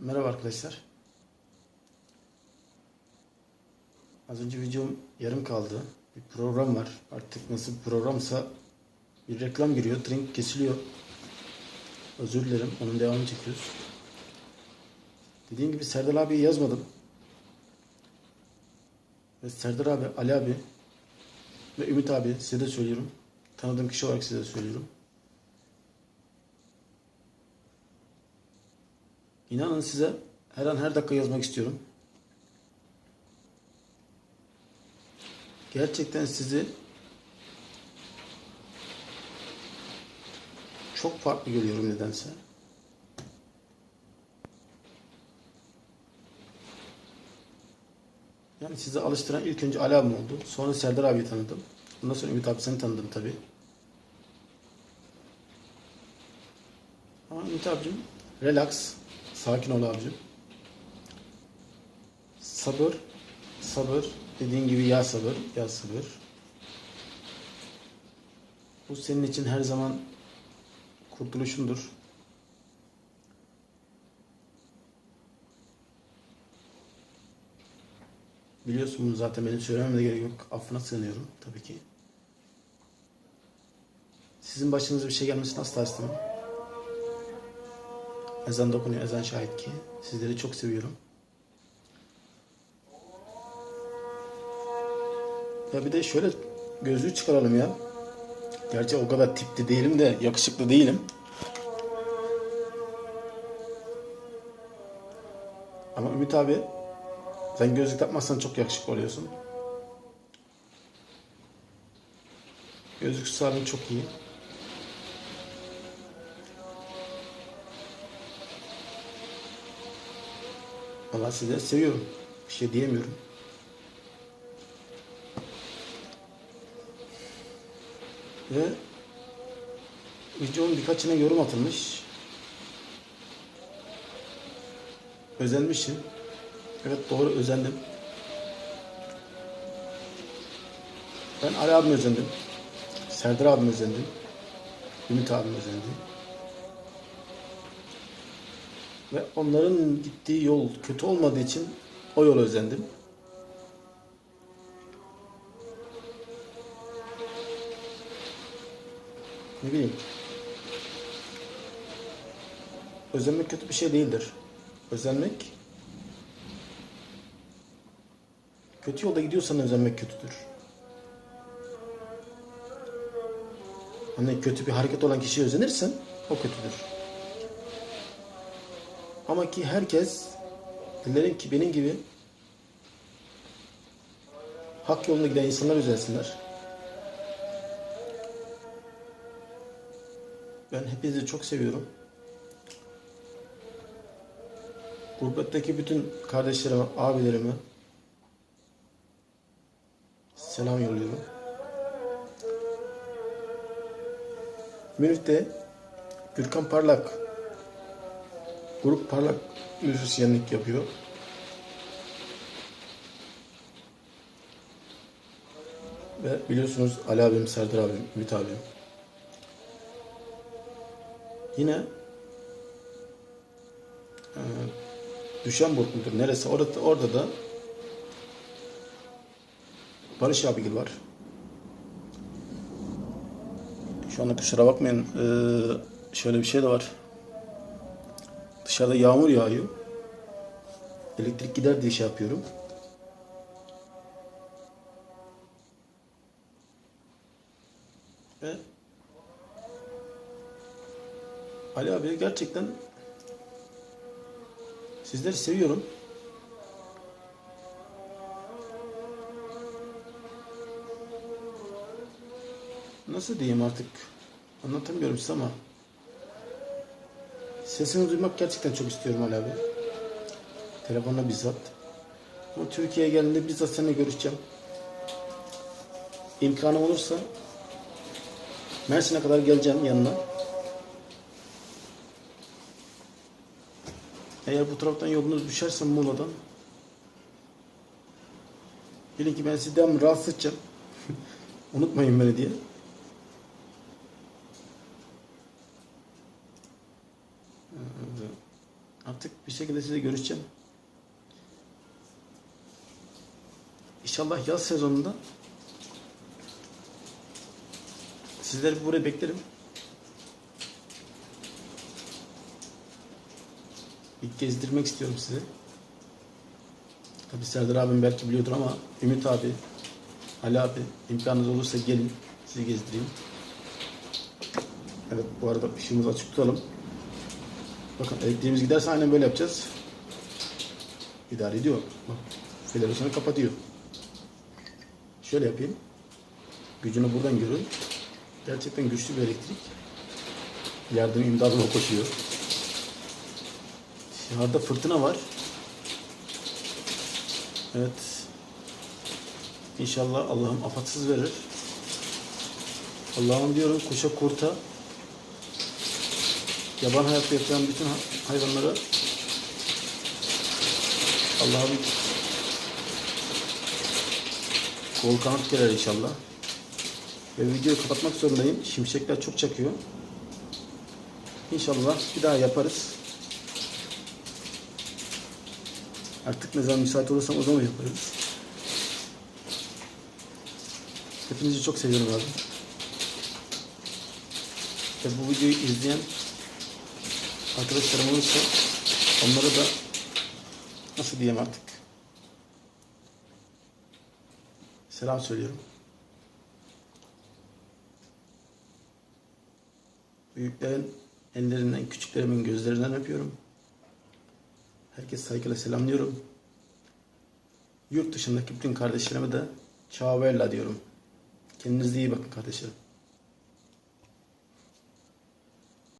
Merhaba arkadaşlar. Az önce videom yarım kaldı. Bir program var. Artık nasıl programsa bir reklam giriyor. Drink kesiliyor. Özür dilerim. Onun devamını çekiyoruz. Dediğim gibi Serdar abiyi yazmadım. Ve Serdar abi, Ali abi ve Ümit abi size de söylüyorum. Tanıdığım kişi olarak size de söylüyorum. İnanın size her an her dakika yazmak istiyorum. Gerçekten sizi çok farklı görüyorum nedense. Yani sizi alıştıran ilk önce Ali abim oldu. Sonra Serdar abiyi tanıdım. Ondan sonra Ümit abi seni tanıdım tabii. Ama Ümit abicim relax. Sakin ol abicim. Sabır. Sabır. Dediğin gibi ya sabır. Ya sabır. Bu senin için her zaman kurtuluşundur. Biliyorsun bunu zaten benim söylememe de gerek yok. Affına sığınıyorum tabii ki. Sizin başınıza bir şey gelmesini asla istemem. Ezan dokunuyor, ezan şahit ki. Sizleri çok seviyorum. Ya bir de şöyle gözlüğü çıkaralım ya. Gerçi o kadar tipli değilim de yakışıklı değilim. Ama Ümit abi sen gözlük takmazsan çok yakışıklı oluyorsun. Gözlüksüz halin çok iyi. Valla sizi seviyorum. Bir şey diyemiyorum. Ve videonun birkaçına yorum atılmış. Özenmişim. Evet doğru özendim. Ben Ali abime özendim. Serdar abime özendim. Ümit abime özendim. Ve onların gittiği yol kötü olmadığı için o yola özendim. Ne bileyim. Özenmek kötü bir şey değildir. Özenmek kötü yolda gidiyorsan özenmek kötüdür. Hani kötü bir hareket olan kişiye özenirsen o kötüdür. Ama ki herkes dilerim ki benim gibi hak yolunda giden insanlar özensinler. Ben hepinizi çok seviyorum. Gurbetteki bütün kardeşlerime, abilerime selam yolluyorum. Münih'te Gürkan Parlak Grup Parlak müzisyenlik yapıyor. Ve biliyorsunuz Ali abim, Serdar abim, Ümit abim. Yine e, Düşenburg mudur? Neresi? Orada, orada da Barış abigil var. Şu anda kusura bakmayın. E, şöyle bir şey de var. Dışarıda yağmur yağıyor. Elektrik gider diye şey yapıyorum. Ve Ali abi gerçekten sizleri seviyorum. Nasıl diyeyim artık anlatamıyorum size ama Sesini duymak gerçekten çok istiyorum Ali abi. Telefonla bizzat. Ama Türkiye'ye geldiğinde bizzat seninle görüşeceğim. İmkanım olursa Mersin'e kadar geleceğim yanına. Eğer bu taraftan yolunuz düşerse Muğla'dan bilin ki ben devamlı rahatsız edeceğim. Unutmayın beni diye. Artık bir şekilde size görüşeceğim. İnşallah yaz sezonunda sizleri buraya beklerim. Bir gezdirmek istiyorum size. Tabi Serdar abim belki biliyordur ama Ümit abi, Ali abi imkanınız olursa gelin sizi gezdireyim. Evet bu arada ışığımızı açık tutalım. Bakın elektriğimiz giderse aynen böyle yapacağız. İdare ediyor. Bak federasyonu kapatıyor. Şöyle yapayım. Gücünü buradan görün. Gerçekten güçlü bir elektrik. Yardım imdadına koşuyor. Dışarıda fırtına var. Evet. İnşallah Allah'ım afatsız verir. Allah'ım diyorum kuşa kurta yaban hayatta yaşayan bütün ha- hayvanlara Allah'ım kol kanat gelir inşallah. Ve videoyu kapatmak zorundayım. Şimşekler çok çakıyor. İnşallah bir daha yaparız. Artık ne zaman müsait olursam o zaman yaparız. Hepinizi çok seviyorum abi. Ve bu videoyu izleyen arkadaşlarım olursa onlara da nasıl diyeyim artık selam söylüyorum. Büyüklerin ellerinden, küçüklerimin gözlerinden öpüyorum. Herkes saygıyla selamlıyorum. Yurt dışındaki bütün kardeşlerime de ciao bella diyorum. Kendinize iyi bakın kardeşlerim.